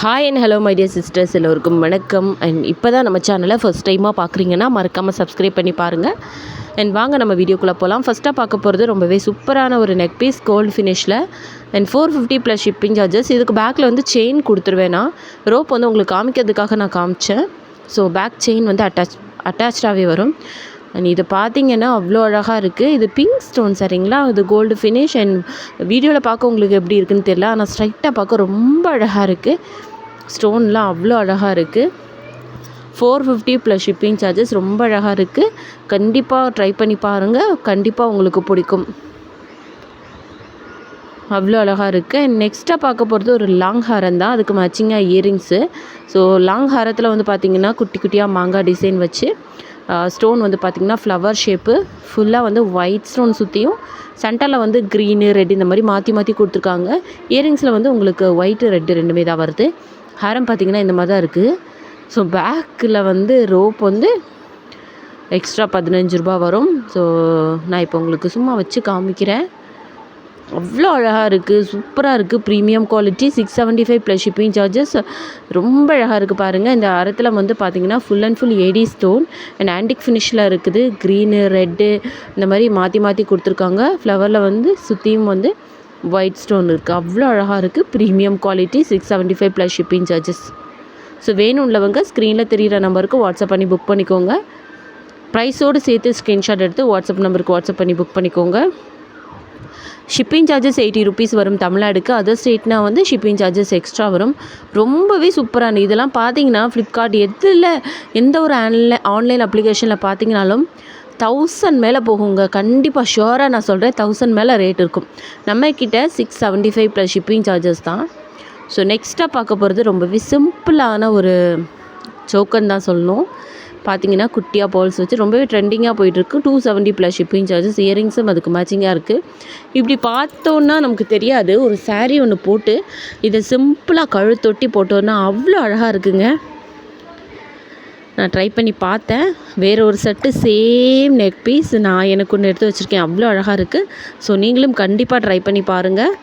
Hi and hello my dear sisters எல்லோருக்கும் வணக்கம். And இப்போ தான் நம்ம சேனலை ஃபஸ்ட் டைமாக பார்க்குறீங்கன்னா மறக்காமல் சப்ஸ்கிரைப் பண்ணி பாருங்கள் அண்ட் வாங்க நம்ம வீடியோக்குள்ளே போகலாம் ஃபஸ்ட்டாக பார்க்க போகிறது ரொம்பவே சூப்பரான ஒரு neck piece gold ஃபினிஷில் and four fifty plus shipping charges இதுக்கு பேக்கில் வந்து செயின் கொடுத்துருவேனா ரோப் வந்து உங்களுக்கு காமிக்கிறதுக்காக நான் காமிச்சேன். ஸோ பேக் செயின் வந்து அட்டாச் அட்டாச்சாகவே வரும். அண்ட் இது பார்த்தீங்கன்னா அவ்வளோ அழகாக இருக்குது இது பிங்க் ஸ்டோன் சரிங்களா? இது கோல்டு ஃபினிஷ் அண்ட் வீடியோவில் பார்க்க உங்களுக்கு எப்படி இருக்குன்னு தெரியல. ஆனால் ஸ்ட்ரைட்டாக பார்க்க ரொம்ப அழகாக இருக்குது ஸ்டோன்லாம் அவ்வளோ அழகாக இருக்குது four fifty plus shipping charges ரொம்ப அழகாக இருக்குது கண்டிப்பாக ட்ரை பண்ணி பாருங்கள் கண்டிப்பாக உங்களுக்கு பிடிக்கும். அவ்வளோ அழகாக இருக்குது அண்ட் நெக்ஸ்ட்டாக பார்க்க போகிறது ஒரு லாங் ஹாரம் தான். அதுக்கு மேட்சிங்காக இயரிங்ஸு ஸோ லாங் ஹாரத்தில் வந்து பார்த்திங்கன்னா குட்டி குட்டியாக மாங்காய் டிசைன் வச்சு ஸ்டோன் வந்து பார்த்திங்கன்னா ஃப்ளவர் ஷேப்பு ஃபுல்லாக வந்து ஒயிட் ஸ்டோன் சுற்றியும் சென்டரில் வந்து க்ரீனு ரெட் இந்த மாதிரி மாற்றி மாற்றி கொடுத்துருக்காங்க. இயரிங்ஸில் வந்து உங்களுக்கு ஒயிட்டு ரெட்டு ரெண்டுமே தான் வருது. ஹேரம் பார்த்திங்கன்னா இந்த மாதிரி தான் இருக்குது ஸோ பேக்கில் வந்து ரோப் வந்து எக்ஸ்ட்ரா பதினஞ்சு ரூபா வரும். ஸோ நான் இப்போ உங்களுக்கு சும்மா வச்சு காமிக்கிறேன். அவ்வளோ அழகாக இருக்குது சூப்பராக இருக்குது premium quality six seventy five plus shipping charges ரொம்ப அழகாக இருக்குது பாருங்கள் இந்த அறத்தில் வந்து பார்த்திங்கன்னா full and full AD stone and antique ஃபினிஷில் இருக்குது. க்ரீனு ரெட்டு இந்த மாதிரி மாற்றி மாற்றி கொடுத்துருக்காங்க. ஃப்ளவரில் வந்து சுற்றியும் வந்து ஒயிட் ஸ்டோன் இருக்குது அவ்வளோ அழகாக இருக்குது premium quality six seventy five plus shipping charges so வேணும் உள்ளவங்க ஸ்க்ரீனில் தெரிகிற நம்பருக்கு வாட்ஸ்அப் பண்ணி புக் பண்ணிக்கோங்க. ப்ரைஸோடு சேர்த்து ஸ்க்ரீன்ஷாட் எடுத்து வாட்ஸ்அப் நம்பருக்கு வாட்ஸ்அப் பண்ணி புக் பண்ணிக்கோங்க. ஷிப்பிங் சார்ஜஸ் எயிட்டி ருபீஸ் வரும் தமிழ்நாடுக்கு. அதர் ஸ்டேட்னா வந்து ஷிப்பிங் சார்ஜஸ் எக்ஸ்ட்ரா வரும். ரொம்பவே சூப்பரான இதெல்லாம் பார்த்தீங்கன்னா ஃப்ளிப்கார்ட் எதில் எந்த ஒரு ஆன்லைன் ஆன்லைன் அப்ளிகேஷனில் பார்த்தீங்கனாலும் தௌசண்ட் மேலே போகுங்க. கண்டிப்பாக ஷுவராக நான் சொல்கிறேன் தௌசண்ட் மேலே ரேட் இருக்கும். நம்மக்கிட்ட six seventy five plus shipping charges தான். ஸோ நெக்ஸ்ட்டாக பார்க்க போகிறது ரொம்பவே சிம்பிளான ஒரு சோக்கன் தான் சொல்லணும். பார்த்தீங்கன்னா குட்டியாக பால்ஸ் வச்சு ரொம்பவே ட்ரெண்டிங்காக போயிட்டுருக்கு. Two seventy plus shipping charges இயரிங்ஸும் அதுக்கு மேட்சிங்காக இருக்குது இப்படி பார்த்தோன்னா நமக்கு தெரியாது. ஒரு சாரீ ஒன்று போட்டு இதை சிம்பிளாக கழுத்தொட்டி போட்டோன்னா அவ்வளோ அழகாக இருக்குங்க. நான் ட்ரை பண்ணி பார்த்தேன். வேறு ஒரு செட்டு சேம் நெக் பீஸ் நான் எனக்கு ஒன்று எடுத்து வச்சுருக்கேன். அவ்வளோ அழகாக இருக்குது ஸோ நீங்களும் கண்டிப்பாக ட்ரை பண்ணி பாருங்கள்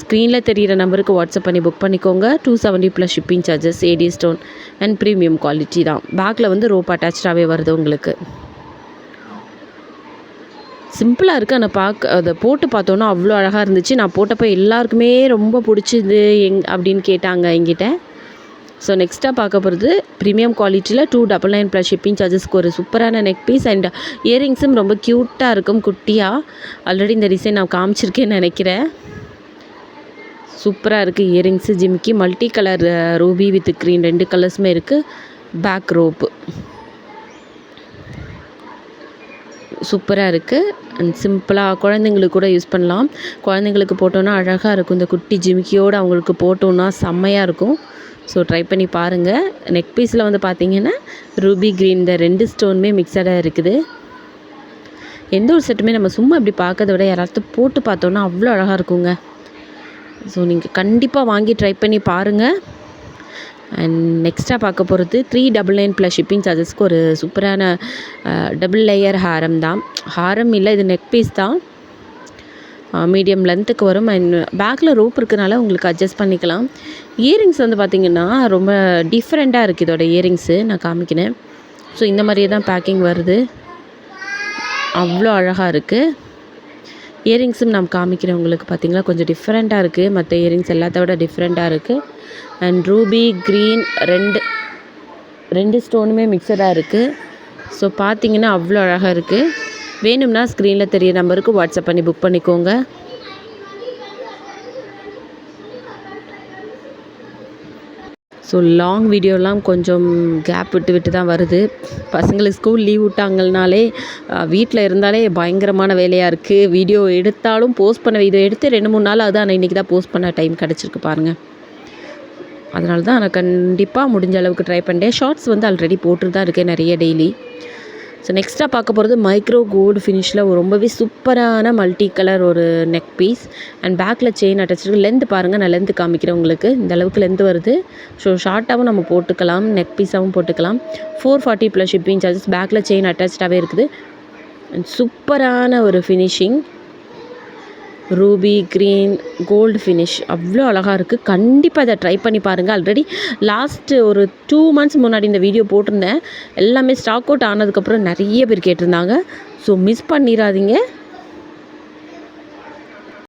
ஸ்க்ரீனில் தெரிகிற நம்பருக்கு வாட்ஸ்அப் பண்ணி புக் பண்ணிக்கோங்க. Two seventy plus shipping charges AD stone and premium quality தான். பேக்கில் வந்து ரோப் அட்டாச்சாகவே வருது உங்களுக்கு. சிம்பிளாக இருக்குது ஆனால் பார்க்க அதை போட்டு பார்த்தோன்னா அவ்வளோ அழகாக இருந்துச்சு. நான் போட்டப்போ எல்லாருக்குமே ரொம்ப பிடிச்சிது எங் அப்படின்னு கேட்டாங்க எங்கிட்ட ஸோ நெக்ஸ்ட்டாக பார்க்க போகிறது ப்ரீமியம் குவாலிட்டியில் two double nine plus shipping சார்ஜஸ்க்கு ஒரு சூப்பரான நெக் பீஸ் அண்ட் இயரிங்ஸும் ரொம்ப க்யூட்டாக இருக்கும் குட்டியாக ஆல்ரெடி இந்த டிசைன் நான் காமிச்சிருக்கேன்னு நினைக்கிறேன். சூப்பராக இருக்குது இயரிங்ஸு ஜிமிக்கி multi colour ruby with green ரெண்டு கலர்ஸுமே இருக்குது பேக் ரோப்பு சூப்பராக இருக்குது அண்ட் சிம்பிளாக குழந்தைங்களுக்கு கூட யூஸ் பண்ணலாம். குழந்தைங்களுக்கு போட்டோன்னா அழகாக இருக்கும். இந்த குட்டி ஜிமிக்கியோடு அவங்களுக்கு போட்டோன்னா செம்மையாக இருக்கும். ஸோ ட்ரை பண்ணி பாருங்கள் நெக் பீஸில் வந்து பார்த்தீங்கன்னா ரூபி க்ரீன் இந்த ரெண்டு ஸ்டோனுமே மிக்சடாக இருக்குது. எந்த ஒரு செட்டுமே நம்ம சும்மா இப்படி பார்க்கறத விட யாராவது போட்டு பார்த்தோன்னா அவ்வளோ அழகாக இருக்குங்க. ஸோ நீங்கள் கண்டிப்பாக வாங்கி ட்ரை பண்ணி பாருங்கள் அண்ட் நெக்ஸ்ட்டாக பார்க்க போகிறது three double nine plus shipping சார்ஜஸ்க்கு ஒரு சூப்பரான டபுள் லேயர் ஹாரம் தான். ஹாரம் இல்லை இது நெக் பீஸ் தான். மீடியம் லென்த்துக்கு வரும். அண்ட் பேக்கில் ரோப் இருக்கனால உங்களுக்கு அட்ஜஸ்ட் பண்ணிக்கலாம். இயரிங்ஸ் வந்து பார்த்திங்கன்னா ரொம்ப டிஃப்ரெண்ட்டாக இருக்குது இதோட இயரிங்ஸு நான் காமிக்கினேன் ஸோ இந்த மாதிரியே தான் பேக்கிங் வருது. அவ்வளோ அழகாக இருக்குது இயரிங்ஸும் நான் காமிக்கிறேன் உங்களுக்கு கொஞ்சம் டிஃப்ரெண்ட்டாக இருக்குது மற்ற இயரிங்ஸ் எல்லாத்த விட டிஃப்ரெண்ட்டாக இருக்குது அண்ட் ரூபி க்ரீன் ரெண்டு ரெண்டு ஸ்டோனுமே மிக்சடாக இருக்குது ஸோ பார்த்தீங்கன்னா அவ்வளோ அழகாக இருக்குது வேணும்னா ஸ்க்ரீனில் தெரிய நம்பருக்கு வாட்ஸ்அப் பண்ணி புக் பண்ணிக்கோங்க. ஸோ லாங் வீடியோலாம் கொஞ்சம் கேப் விட்டு விட்டு தான் வருது. பசங்களுக்கு ஸ்கூல் லீவ் விட்டாங்கனாலே வீட்டில் இருந்தாலே பயங்கரமான வேலையாக இருக்குது வீடியோ எடுத்தாலும் போஸ்ட் பண்ண வீடியோ எடுத்து ரெண்டு மூணு நாள் அதான் இன்றைக்கி தான் போஸ்ட் பண்ண டைம் கிடச்சிருக்கு பாருங்கள் அதனால தான் நான் கண்டிப்பாக முடிஞ்ச அளவுக்கு ட்ரை பண்ணிட்டேன் ஷார்ட்ஸ் வந்து ஆல்ரெடி போட்டு தான் இருக்கேன் நிறைய டெய்லி ஸோ நெக்ஸ்ட்டாக பார்க்க போகிறது மைக்ரோ கோல்டு ஃபினிஷில் ஒரு ரொம்பவே சூப்பரான மல்டி கலர் ஒரு நெக் பீஸ் அண்ட் பேக்கில் செயின் அட்டாச்சிருக்கு லென்த் பாருங்கள் நான் லென்த் காமிக்கிறேன் உங்களுக்கு. இந்த அளவுக்கு லென்த் வருது. ஸோ ஷார்ட்டாகவும் நம்ம போட்டுக்கலாம். நெக் பீஸாகவும் போட்டுக்கலாம். Four forty plus shipping charges பேக்கில் செயின் அட்டாச்சாகவே இருக்குது. அண்ட் சூப்பரான ஒரு finishing ruby green gold finish அவ்வளோ அழகாக இருக்குது கண்டிப்பாக இதை ட்ரை பண்ணி பாருங்கள் ஆல்ரெடி லாஸ்ட்டு ஒரு டூ மந்த்ஸ் முன்னாடி இந்த வீடியோ போட்டிருந்தேன். எல்லாமே ஸ்டாக் அவுட் ஆனதுக்கப்புறம் நிறைய பேர் கேட்டிருந்தாங்க. ஸோ மிஸ் பண்ணிடாதீங்க.